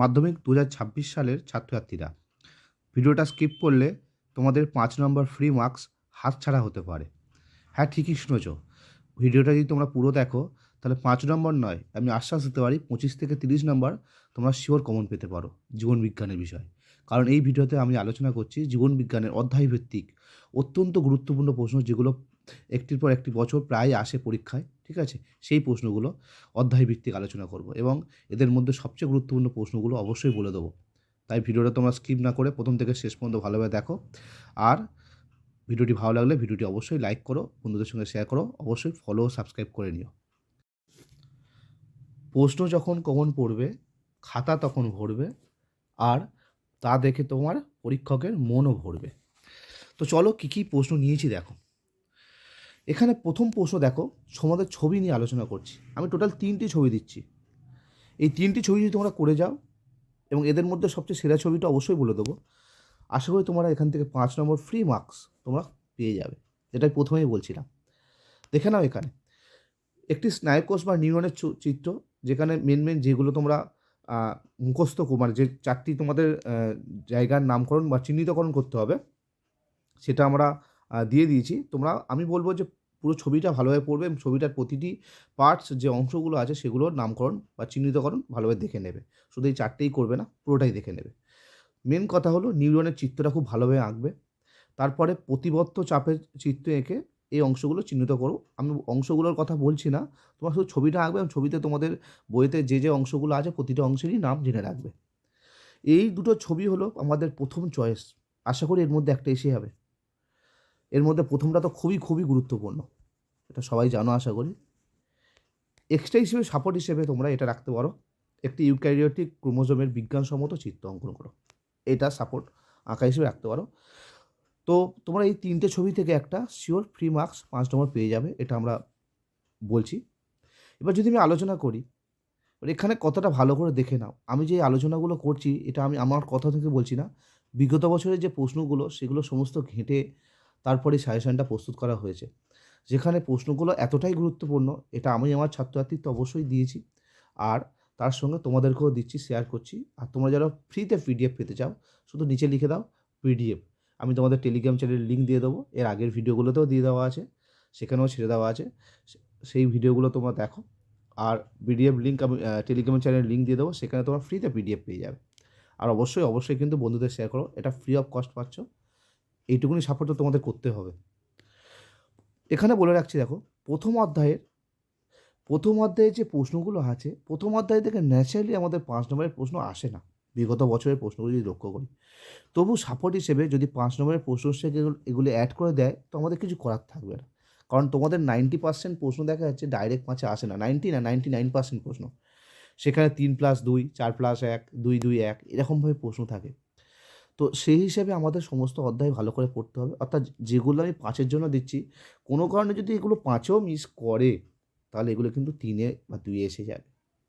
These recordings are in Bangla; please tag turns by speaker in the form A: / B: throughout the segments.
A: মাধ্যমিক দু হাজার ছাব্বিশ সালের ছাত্রছাত্রীরা। ভিডিওটা স্কিপ করলে তোমাদের পাঁচ নম্বর ফ্রি মার্কস হাতছাড়া হতে পারে। হ্যাঁ ঠিকই শুনেছ। ভিডিওটা যদি তোমরা পুরো দেখো, তাহলে পাঁচ নম্বর নয়, আমি আশ্বাস দিতে পারি পঁচিশ থেকে তিরিশ নম্বর তোমরা শিওর কমন পেতে পারো জীবন বিজ্ঞানের বিষয়। কারণ এই ভিডিওতে আমি আলোচনা করছি জীবন বিজ্ঞানের অধ্যায় ভিত্তিক অত্যন্ত গুরুত্বপূর্ণ প্রশ্ন যেগুলো একটির পর একটি বছর প্রায় আসে পরীক্ষায়। ঠিক আছে? সেই প্রশ্নগুলো অধ্যায় ভিত্তিক আলোচনা করব এবং এদের মধ্যে সবচেয়ে গুরুত্বপূর্ণ প্রশ্নগুলো অবশ্যই বলে দেবো। তাই ভিডিওটা তোমরা স্কিপ না করে প্রথম থেকে শেষ পর্যন্ত ভালোভাবে দেখো। আর ভিডিওটি ভালো লাগলে ভিডিওটি অবশ্যই লাইক করো, বন্ধুদের সঙ্গে শেয়ার করো, অবশ্যই ফলো সাবস্ক্রাইব করে নিও। প্রশ্ন যখন কখন পড়বে, খাতা তখন ভরবে, আর তা দেখে তোমার পরীক্ষকের মনও ভরবে। তো চলো কী কী প্রশ্ন নিয়েছি দেখো। এখানে প্রথম প্রশ্ন দেখো, তোমাদের ছবি নিয়ে আলোচনা করছি। আমি টোটাল তিনটি ছবি দিচ্ছি। এই তিনটি ছবি যদি তোমরা করে যাও, এবং এদের মধ্যে সবচেয়ে সেরা ছবিটা অবশ্যই বলে দেবো, আশা করি তোমরা এখান থেকে পাঁচ নম্বর ফ্রি মার্কস তোমরা পেয়ে যাবে যেটা প্রথমেই বলছিলাম। দেখে নাও এখানে। একটি স্নায়ুকোষ বা নিউরনের চিত্র, যেখানে মেন মেন যেগুলো তোমরা মুখস্থ মানে যে চারটি তোমাদের জায়গার নামকরণ বা চিহ্নিতকরণ করতে হবে, সেটা আমরা দিয়ে দিয়েছি। তোমরা, আমি বলব যে পুরো ছবিটা ভালোভাবে পড়বে এবং ছবিটার প্রতিটি পার্টস যে অংশগুলো আছে, সেগুলোর নামকরণ বা চিহ্নিতকরণ ভালোভাবে দেখে নেবে। শুধু এই চারটেই করবে না, পুরোটাই দেখে নেবে। মেন কথা হলো, নিউরনের চিত্রটা খুব ভালোভাবে আঁকবে। তারপরে প্রতিবদ্ধ চাপের চিত্র এঁকে এই অংশগুলো চিহ্নিত করো। আমি অংশগুলোর কথা বলছি না, তোমার শুধু ছবিটা আঁকবে এবং ছবিতে তোমাদের বইতে যে যে অংশগুলো আছে, প্রতিটা অংশেরই নাম জেনে রাখবে। এই দুটো ছবি হলো আমাদের প্রথম চয়েস আশা করি এর মধ্যে একটা এসে যাবে। এর মধ্যে প্রথমটা তো খুবই খুবই গুরুত্বপূর্ণ। এটা সবাই জানো, আশা করি। এক্সট্রা হিসেবে সাপোর্ট হিসেবে তোমরা এটা রাখতে পারো। একটি ইউক্যারিওটিক ক্রোমোজোমের বিজ্ঞানসম্মত চিত্র অঙ্কন করো। এটা সাপোর্ট আঁকা হিসেবে রাখতে পারো। তো তোমরা এই তিনটে ছবি থেকে একটা শিওর ফ্রি মার্কস পাঁচ নম্বর পেয়ে যাবে, এটা আমরা বলছি। এবার যদি আমি আলোচনা করি এখানে কতটা ভালো করে দেখে নাও। আমি যে আলোচনাগুলো করছি, এটা আমি আমার কথা থেকে বলছি না। বিগত বছরের যে প্রশ্নগুলো, সেগুলো সমস্ত ঘেঁটে তারপরে সাজেশনটা প্রস্তুত করা হয়েছে। যেখানে প্রশ্নগুলো এতটাই গুরুত্বপূর্ণ, এটা আমি আমার ছাত্রছাত্রী তো অবশ্যই দিয়েছি। আর তার সঙ্গে তোমাদেরকেও দিচ্ছি শেয়ার করছি। আর তোমরা যারা ফ্রিতে পিডিএফ পেতে চাও, শুধু নিচে লিখে দাও পিডিএফ আমি তোমাদের টেলিগ্রাম চ্যানেলের লিঙ্ক দিয়ে দেবো। এর আগের ভিডিওগুলোতেও দিয়ে দেওয়া আছে, সেখানেও ছেড়ে দেওয়া আছে। সেই ভিডিওগুলো তোমরা দেখো। আর পিডিএফ লিঙ্ক আমি টেলিগ্রাম চ্যানেলের লিঙ্ক দিয়ে দেবো। সেখানে তোমরা ফ্রিতে পিডিএফ পেয়ে যাবে। আর অবশ্যই অবশ্যই কিন্তু বন্ধুদের শেয়ার করো। এটা ফ্রি অফ কস্ট পাচ্ছ। এইটুকুনি তো তোমাদের করতে হবে। এখানে বলে রাখছি, দেখো, প্রথম অধ্যায়ের, প্রথম অধ্যায়ে যে প্রশ্নগুলো আছে, প্রথম অধ্যায় থেকে ন্যাচারালি আমাদের পাঁচ নম্বরের প্রশ্ন আসে না। বিগত বছরের প্রশ্নগুলো যদি লক্ষ্য করি, তবু সাপোর্ট হিসেবে যদি পাঁচ নম্বরের প্রশ্ন এগুলো অ্যাড করে দেয়, তো আমাদের কিছু করার থাকবে না। কারণ তোমাদের নাইনটি পার্সেন্ট প্রশ্ন দেখা যাচ্ছে ডাইরেক্ট পাঁচে আসে না। নাইনটি না নাইনটি নাইন পার্সেন্ট প্রশ্ন। সেখানে তিন প্লাস দুই, চার প্লাস এক, দুই দুই, এক, এরকমভাবে প্রশ্ন থাকে। তো সেই হিসাবে আমাদের সমস্ত অধ্যায় ভালো করে পড়তে হবে। অর্থাৎ যেগুলো আমি পাঁচের জন্য দিচ্ছি, কোনো কারণে যদি এগুলো পাঁচেও মিস করে, তাহলে এগুলো কিন্তু তিনে বা দুইয়ে এসে যাবে।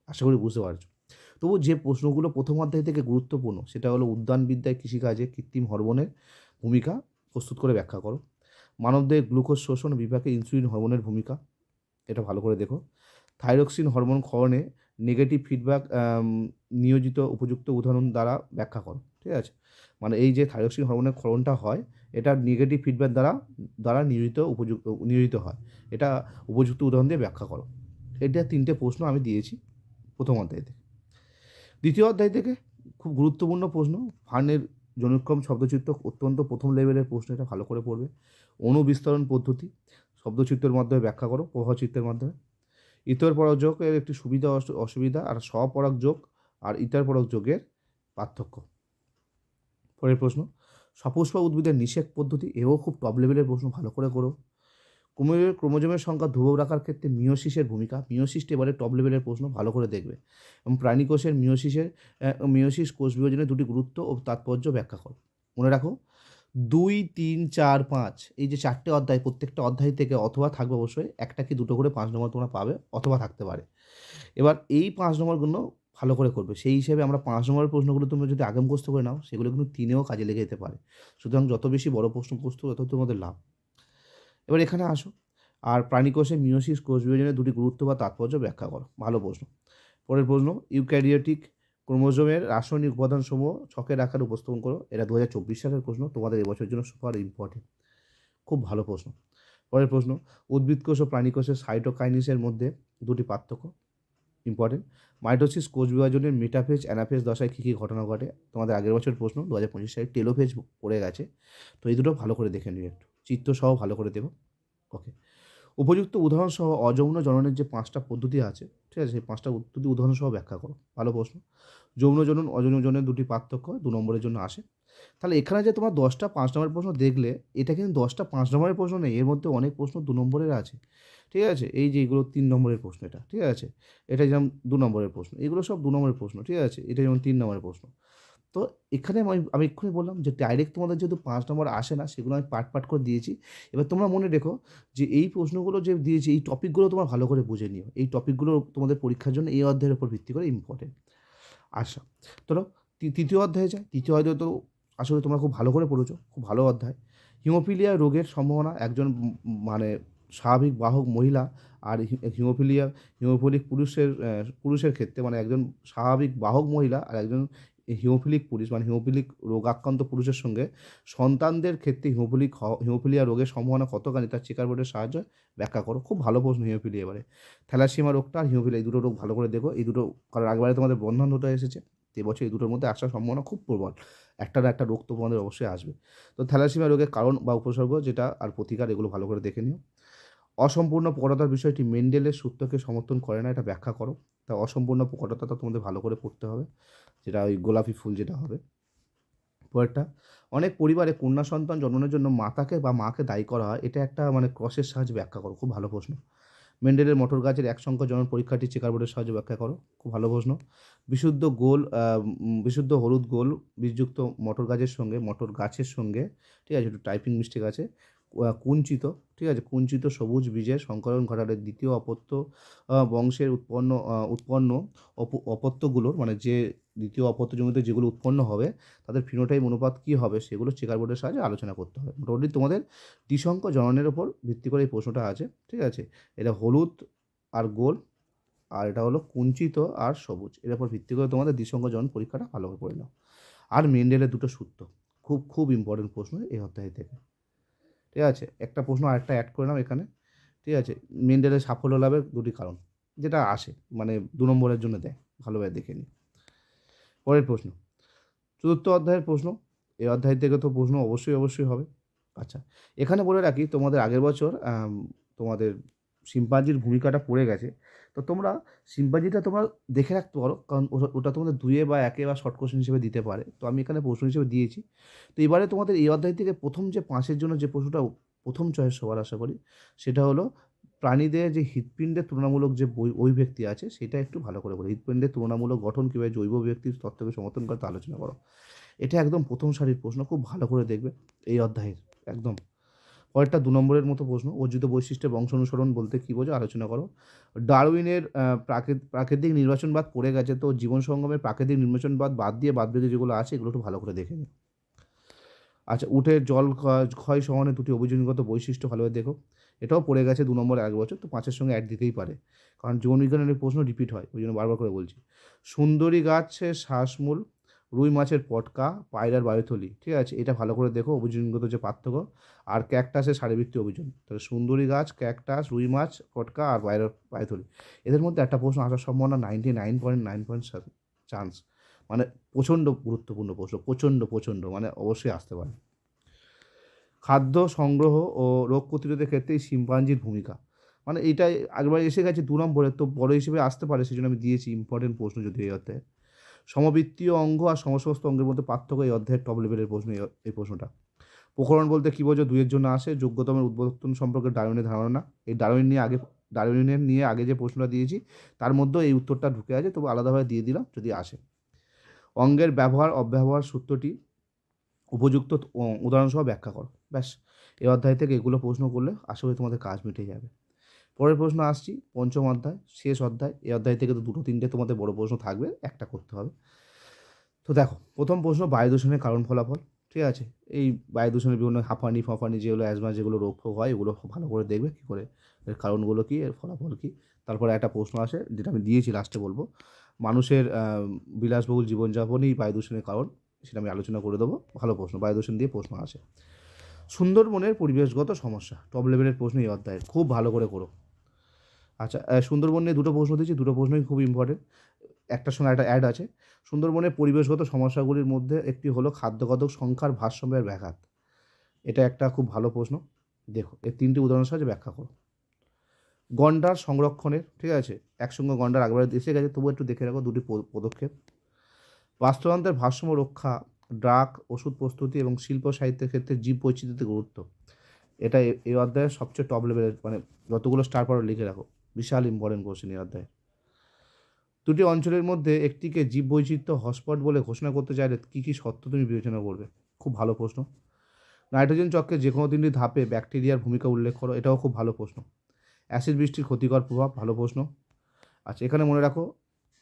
A: আশা করি বুঝতে পারছ। তবু যে প্রশ্নগুলো প্রথম অধ্যায় থেকে গুরুত্বপূর্ণ, সেটা হলো উদ্যানবিদ্যায় কৃষিকাজে কৃত্রিম হরমোনের ভূমিকা প্রস্তুত করে ব্যাখ্যা করো। মানবদের গ্লুকোজ শোষণ বিভাগে ইনসুলিন হরমোনের ভূমিকা, এটা ভালো করে দেখো। থাইরক্সিন হরমোন ক্ষরণে নেগেটিভ ফিডব্যাক নিয়োজিত উপযুক্ত উদাহরণ দ্বারা ব্যাখ্যা করো, ঠিক আছে? মানে এই যে থাইরক্সিন হরমোনের ক্ষরণটা হয়, এটা নেগেটিভ ফিডব্যাক দ্বারা দ্বারা নিয়োজিত উপযুক্ত, নিয়োজিত হয়। এটা উপযুক্ত উদাহরণ দিয়ে ব্যাখ্যা করো। এটা তিনটে প্রশ্ন আমি দিয়েছি প্রথম অধ্যায় থেকে। দ্বিতীয় অধ্যায় থেকে খুব গুরুত্বপূর্ণ প্রশ্ন ফার্নের জনক্ষম শব্দচিত্র অত্যন্ত প্রথম লেভেলের প্রশ্ন, এটা ভালো করে পড়বে। অনুবিস্তরণ পদ্ধতি, শব্দচিত্রের মাধ্যমে ব্যাখ্যা করো প্রভাবচিত্রের মাধ্যমে। ইতর পরক যোগের একটি সুবিধা অসু- অসুবিধা আর স্বপরক যোগ আর ইতর পরক যোগের পার্থক্য। পরের প্রশ্ন সপুষ্প উদ্ভিদের নিষেক পদ্ধতি এও খুব টপ লেভেলের প্রশ্ন ভালো করে করো। কুমিরের ক্রোমোজোমের সংখ্যা ধ্রুবক রাখার ক্ষেত্রে মিওসিসের ভূমিকা মিওসিসটা এবারে টপ লেভেলের প্রশ্ন ভালো করে দেখবে। এবং প্রাণীকোষের মিওসিসের আহ, মিওসিস কোষ বিভাজনের দুটি গুরুত্ব ও তাৎপর্য ব্যাখ্যা করো। মনে রাখো দুই, তিন, চার, পাঁচ, এই যে চারটে অধ্যায়, প্রত্যেকটা অধ্যায় থেকে অথবা থাকবে অবশ্যই, একটা কি দুটো করে পাঁচ নম্বর তোমরা পাবে, অথবা থাকতে পারে। এবার এই পাঁচ নম্বরগুলো ভালো করে করবে। সেই হিসেবে আমরা পাঁচ নম্বরের প্রশ্নগুলো তোমরা যদি আগে মুখস্থ করে নাও, সেগুলো কিন্তু তিনেও কাজে লেগে যেতে পারে। সুতরাং যত বেশি বড় প্রশ্ন প্রস্তুত তত তোমাদের লাভ। এবার এখানে আসো। আর প্রাণীকোষে মিওসিস কোষ বিভাজনের দুটি গুরুত্ব বা তাৎপর্য ব্যাখ্যা করো। ভালো প্রশ্ন। পরের প্রশ্ন, ইউক্যারিওটিক ক্রোমোজোমের রাসায়নিক উপাদানসমূহ ছকের আকারে উপস্থাপন করো। এটা দু হাজার চব্বিশ সালের প্রশ্ন। তোমাদের এবছরের জন্য সুপার ইম্পর্টেন্ট। খুব ভালো প্রশ্ন। পরের প্রশ্ন উদ্ভিদ কোষ ও প্রাণী কোষের সাইটোকাইনিসের মধ্যে দুটি পার্থক্য। ইম্পর্টেন্ট, মাইটোসিস কোষ বিভাজনের মেটাফেজ, অ্যানাফেজ দশায় কী কী ঘটনা ঘটে? তোমাদের আগের বছরের প্রশ্ন দু হাজার পঁচিশ সালে টেলোফেজ পড়ে গেছে। তো এই দুটো ভালো করে দেখে নিও একটু। চিত্র সহ ভালো করে দেবো। ওকে। উপযুক্ত উদাহরণ সহ অযৌন জননের যে পাঁচটা পদ্ধতি আছে, ঠিক আছে, সেই পাঁচটা পদ্ধতি উদাহরণ সহ ব্যাখ্যা করো। ভালো প্রশ্ন। যৌন জনন, অযৌন জননের দুটি পার্থক্য দু নম্বরের জন্য আসে। তাহলে এখানে যে তোমার দশটা পাঁচ নম্বরের প্রশ্ন দেখলে, এটা কিন্তু দশটা পাঁচ নম্বরের প্রশ্ন নেই, এর মধ্যে অনেক প্রশ্ন দু নম্বরের আছে। ঠিক আছে, এই যে এগুলো তিন নম্বরের প্রশ্ন এটা, ঠিক আছে, এটা যেমন দু নম্বরের প্রশ্ন, এগুলো সব দু নম্বরের প্রশ্ন, ঠিক আছে, এটা যেমন তিন নম্বরের প্রশ্ন। তো এখানে আমি আমি এক্ষুনি বললাম যে ডাইরেক্ট তোমাদের যেহেতু পাঁচ নম্বর আসে না, সেগুলো আমি পাট পাট করে দিয়েছি। এবার তোমরা মনে রেখো যে এই প্রশ্নগুলো যে দিয়েছি, এই টপিকগুলো তোমরা ভালো করে বুঝে নিও। এই টপিকগুলো তোমাদের পরীক্ষার জন্য এই অধ্যায়ের উপর ভিত্তি করে ইম্পর্টেন্ট আচ্ছা তি- তৃতীয় অধ্যায়ে যায় তৃতীয় অধ্যায় তো আসলে তোমরা খুব ভালো করে পড়েছো, খুব ভালো অধ্যায়। হিমোফিলিয়া রোগের সম্ভাবনা, একজন মানে স্বাভাবিক বাহক মহিলা আর হিমোফিলিয়া, হিমোফিলিক পুরুষের পুরুষের ক্ষেত্রে মানে একজন স্বাভাবিক বাহক মহিলা আর একজন হিমোফিলিক পুরুষ মানে হিমোফিলিক রোগ, আক্রান্ত পুরুষের সঙ্গে সন্তানদের ক্ষেত্রে হিমোফিলিক হিমোফিলিয়া রোগের সম্ভাবনা কতখানি তার চেকার বোর্ডের সাহায্যে ব্যাখ্যা করো। খুব ভালো প্রশ্ন হিমোফিলিয়া এবারে। থ্যালাসিমা রোগটা আর হিমোফিলিয়া, এই দুটো রোগ ভালো করে দেখো। এই দুটো কারণ আগবারে তোমাদের বন্ধন দুটো এসেছে। তো এবছর এই দুটোর মধ্যে আসার সম্ভাবনা খুব প্রবল। একটা না একটা রোগ তো তোমাদের অবশ্যই আসবে। তো থ্যালাসিমা রোগের কারণ বা উপসর্গ যেটা আর প্রতিকার এগুলো ভালো করে দেখে নিও। অসম্পূর্ণ প্রকটতার বিষয়টি মেন্ডেলের সূত্রকে সমর্থন করে না, এটা ব্যাখ্যা করো। তা অসম্পূর্ণ প্রকটতাটা তোমাদের ভালো করে পড়তে হবে, যেটা ওই গোলাপি ফুল যেটা হবে। পরেরটা, অনেক পরিবারে কন্যা সন্তান জন্মানোর জন্য মাতাকে বা মাকে দায়ী করা হয়, এটা একটা মানে ক্রসের সাহায্যে ব্যাখ্যা করো, খুব ভালো প্রশ্ন। মেন্ডেলের মটর গাছের এক সংখ্যা জনন পরীক্ষাটি চেকার বোর্ডের সাহায্যে ব্যাখ্যা করো, খুব ভালো প্রশ্ন। বিশুদ্ধ গোল বিশুদ্ধ হলুদ গোল বীজযুক্ত মটর গাছের সঙ্গে মটর গাছের সঙ্গে, ঠিক আছে, একটু টাইপিং মিস্টেক আছে কুঞ্চিত, ঠিক আছে? কুঞ্চিত সবুজ বীজের সংকলন ঘটালে দ্বিতীয় অপত্য বংশের উৎপন্ন উৎপন্ন অপ- অপত্যগুলোর মানে যে দ্বিতীয় অপত্য জমিতে যেগুলো উৎপন্ন হবে, তাদের ফিনোটাইপ অনুপাত কী হবে সেগুলো চেকার বোর্ডের সাহায্যে আলোচনা করতে হবে। মোটামুটি তোমাদের দ্বিসংখ্য জননের ওপর ভিত্তি করে এই প্রশ্নটা আছে, ঠিক আছে? এটা হলুদ আর গোল, আর এটা হলো কুঞ্চিত আর সবুজ। এর উপর ভিত্তি করে তোমাদের দ্বিসংখ্য জনন পরীক্ষাটা ভালো করে নাও। আর মেন্ডেলের দুটো সূত্র, খুব খুব ইম্পর্টেন্ট প্রশ্ন এই অধ্যায় থেকে। ঠিক আছে? একটা প্রশ্ন আরেকটা অ্যাড করে নাও এখানে। ঠিক আছে? মেন্ডেলের সাফল্য লাভের দুটি কারণ, যেটা আসে মানে দু নম্বরের জন্য দেয়, ভালোভাবে দেখে নিই। পরের প্রশ্ন, চতুর্থ অধ্যায়ের প্রশ্ন এই অধ্যায় থেকে তো প্রশ্ন অবশ্যই অবশ্যই হবে। আচ্ছা এখানে বলে রাখি, তোমাদের আগের বছর তোমাদের শিম্পাঞ্জির ভূমিকাটা পড়ে গেছে। তো তোমরা শিম্পাঞ্জিটা তোমরা দেখে রাখতে পারো, কারণ ওটা- তোমাদের দুয়ে বা একে বা শর্ট কোশ্চেন হিসেবে দিতে পারে। তো আমি এখানে প্রশ্ন হিসেবে দিয়েছি। তো এবারে তোমাদের এই অধ্যায় থেকে প্রথম যে পাঁচের জন্য যে প্রশ্নটা প্রথম চয়েস হওয়ার আশা করি, সেটা হলো প্রাণীদের যে হৃৎপিণ্ডের তুলনামূলক যে অভিব্যক্তি আছে, সেটা একটু ভালো করে বলো। হৃৎপিণ্ডের তুলনামূলক গঠন কীভাবে জৈব ব্যক্তির তত্ত্বকে সমর্থন করতে আলোচনা করো। এটা একদম প্রথম সারির প্রশ্ন, খুব ভালো করে দেখবে এই অধ্যায়ের, একদম। পরেরটা দু নম্বরের মতো প্রশ্ন, অর্জিত বৈশিষ্ট্যের বংশ অনুসরণ বলতে কী বোঝো? আলোচনা করো। ডারউইনের প্রাকৃতিক নির্বাচনবাদ পড়ে গেছে তো জীবন সঙ্গমের প্রাকৃতিক নির্বাচনবাদ বাদ দিয়ে বাদ দিয়ে যেগুলো আছে এগুলো একটু ভালো করে দেখে নিও। আচ্ছা উঠে জল ক্ষয়- সহনে দুটি অভিযোগগত বৈশিষ্ট্য ভালোভাবে দেখো। এটাও পড়ে গেছে দু নম্বর এক বছর, তো পাঁচের সঙ্গে অ্যাড দিতেই পারে। কারণ জীবনবিজ্ঞানের প্রশ্ন রিপিট হয়, ওই জন্য বারবার করে বলছি। সুন্দরী গাছের শ্বাসমূল মাছের পটকা, পায়রার বায়ুথলি, ঠিক আছে? এটা ভালো করে দেখো অভিযোগগত যে পার্থক্য। আর ক্যাকটাসের শারীরবৃত্তীয় অভিযোগ। তাহলে সুন্দরী গাছ, ক্যাকটাস, রুই মাছ, পটকা আর পায়রার বায়ুথলি। এদের মধ্যে একটা প্রশ্ন, আসার সম্ভাবনা ninety nine point nine point chance মানে প্রচণ্ড গুরুত্বপূর্ণ প্রশ্ন, প্রচণ্ড প্রচণ্ড মানে অবশ্যই আসতে পারে। খাদ্য সংগ্রহ ও রোগ প্রতিরোধের ক্ষেত্রে শিম্পাঞ্জির ভূমিকা। মানে এইটাই আগেবার এসে গেছে দু নম্বরে তো বড় হিসেবে আসতে পারে সেই জন্য আমি দিয়েছি ইম্পর্টেন্ট প্রশ্ন যদি অধ্যায়ে। সমবৃত্তীয় অঙ্গ আর সমস্ত অঙ্গের মধ্যে পার্থক্য এই অধ্যায়ের টপ লেভেলের প্রশ্ন এই- প্রশ্নটা। প্রকরণ বলতে কী বোঝো? দুইয়ের জন্য আসে। যোগ্যতমের উদ্বোধন সম্পর্কে ডারউইনের ধারণা। এই ডারউইন নিয়ে আগে ডারউইনের নিয়ে আগে যে প্রশ্নটা দিয়েছি, তার মধ্যেও এই উত্তরটা ঢুকে আছে, তবু আলাদাভাবে দিয়ে দিলাম যদি আসে। অঙ্গের ব্যবহার, অব্যবহার সূত্রটি উপযুক্ত উদাহরণসহ ব্যাখ্যা করো। ব্যাস, এই অধ্যায় থেকে এগুলো প্রশ্ন করলে আশা করি তোমাদের কাজ মিটে যাবে। পরের প্রশ্ন আসছি, পঞ্চম অধ্যায়, শেষ অধ্যায়, এই অধ্যায় থেকে তো দুটো তিনটে তোমাদের বড় প্রশ্ন থাকবে, একটা করতে হবে। তো দেখো, প্রথম প্রশ্ন বায়ু দূষণের কারণ ফলাফল, ঠিক আছে? এই বায়ু দূষণের বিভিন্ন হাঁপানি ফাঁপানি যেগুলো অ্যাজমা যেগুলো রোগ ফোগ হয়, এগুলো ভালো করে দেখবে কী করে, এর কারণগুলো কী, এর ফলাফল কী? তারপরে একটা প্রশ্ন আসে, যেটা আমি দিয়েছি লাস্টে বলব। মানুষের বিলাসবহুল জীবনযাপনই বায়ু দূষণের কারণ, সেটা আমি আলোচনা করে দেবো। ভালো প্রশ্ন বায়ু দূষণ দিয়ে প্রশ্ন আসে। সুন্দরবনের পরিবেশগত সমস্যা টপ লেভেলের প্রশ্ন এই অধ্যায়ের খুব ভালো করে করো। আচ্ছা সুন্দরবন নিয়ে দুটো প্রশ্ন দিচ্ছি। দুটো প্রশ্নই খুব ইম্পর্টেন্ট একটার সঙ্গে একটা অ্যাড আছে। সুন্দরবনের পরিবেশগত সমস্যাগুলির মধ্যে একটি হলো খাদ্যগত সংখ্যার ভারসাম্যের ব্যাঘাত। এটা একটা খুব ভালো প্রশ্ন। দেখো, এর তিনটি উদাহরণের সাহায্যে ব্যাখ্যা করো। গন্ডার সংরক্ষণের, ঠিক আছে? একসঙ্গে গন্ডার আগবার এসে গেছে তবু একটু দেখে রাখো, দুটি পদক্ষেপ। বাস্তুতন্ত্রের ভারসাম্য রক্ষা, ড্রাগ, ওষুধ প্রস্তুতি এবং শিল্প সাহিত্যের ক্ষেত্রে জীব বৈচিত্র্যতে গুরুত্ব। এটা এই অধ্যায়ের সবচেয়ে টপ লেভেলের মানে যতগুলো স্টার পাওয়ার লিখে রাখো। বিশাল ইম্পর্টেন্ট কোশ্চেন এই অধ্যায়ে। দুটি অঞ্চলের মধ্যে একটিকে জীব বৈচিত্র্য হটস্পট বলে ঘোষণা করতে চাইলে কী কী সত্য তুমি বিবেচনা করবে? খুব ভালো প্রশ্ন। নাইট্রোজেন চক্রের যে কোনো তিনটি ধাপে ব্যাকটেরিয়ার ভূমিকা উল্লেখ করো, এটাও খুব ভালো প্রশ্ন। অ্যাসিড বৃষ্টির ক্ষতিকর প্রভাব, ভালো প্রশ্ন। আচ্ছা এখানে মনে রাখো,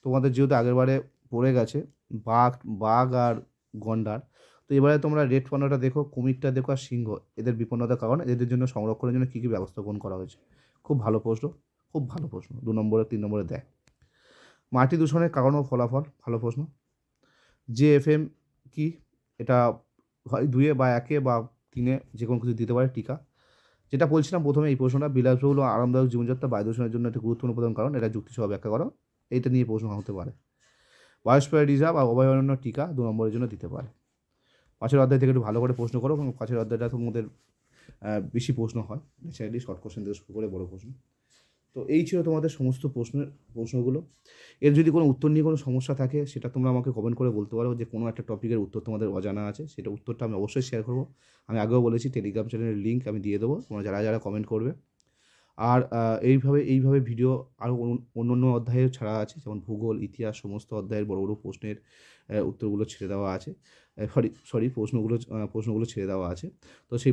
A: তোমাদের যেহেতু আগেরবারে পড়ে গেছে, বাঘ বাঘ আর গন্ডার, তো এবারে তোমরা রেড পণ্যটা দেখো, কুমিরটা দেখো আর সিংহ, এদের বিপন্নতার কারণে, এদের জন্য সংরক্ষণের জন্য কী কী ব্যবস্থা গ্রহণ করা হয়েছে? খুব ভালো প্রশ্ন। খুব ভালো প্রশ্ন। দু নম্বরে, তিন নম্বরে দেয় মাটি দূষণের কারণ ও ফলাফল? ভালো প্রশ্ন। যে এফ এম কি? এটা হয় দুয়ে বা একে বা তিনে যে কোনো কিছু দিতে পারে টিকা। যেটা বলছিলাম প্রথমে এই প্রশ্নটা, বিলাসবহুল আরামদায়ক জীবনযাত্রা বায়ু দূষণের জন্য একটি গুরুত্বপূর্ণ প্রধান কারণ, এটা যুক্তিসহ ব্যাখ্যা করো। এইটা নিয়ে প্রশ্ন হতে পারে। বায়োস্ফিয়ার রিজার্ভ আর অভয়ারণ্য টিকা দু নম্বরের জন্য দিতে পারে। পাঁচের অধ্যায় থেকে একটু ভালো করে প্রশ্ন করো, এবং পাঁচের অধ্যায়টা তোমাদের বেশি প্রশ্ন হয়। ন্যাচারালি শর্ট কোশ্চেন থেকে শুরু করে বড় প্রশ্ন। তো এই ছিল তোমাদের সমস্ত প্রশ্নের, প্রশ্নগুলো। এর যদি কোনো উত্তর নিয়ে কোনো সমস্যা থাকে, সেটা তোমরা আমাকে কমেন্ট করে বলতে পারো। যে কোনো একটা টপিকের উত্তর তোমাদের অজানা আছে, সেটা উত্তরটা আমি অবশ্যই শেয়ার করব। আমি আগেও বলেছি টেলিগ্রাম চ্যানেলের লিঙ্ক আমি দিয়ে দেবো। তোমরা যারা যারা কমেন্ট করবে। আর এইভাবে এইভাবে ভিডিও আরও অন্য অন্য অধ্যায়েও ছাড়া আছে। যেমন ভূগোল, ইতিহাস সমস্ত অধ্যায়ের বড় বড় প্রশ্নের উত্তরগুলো ছেড়ে দেওয়া আছে। সরি সরি প্রশ্নগুলো প্রশ্নগুলো ছেড়ে দেওয়া আছে। তো সেই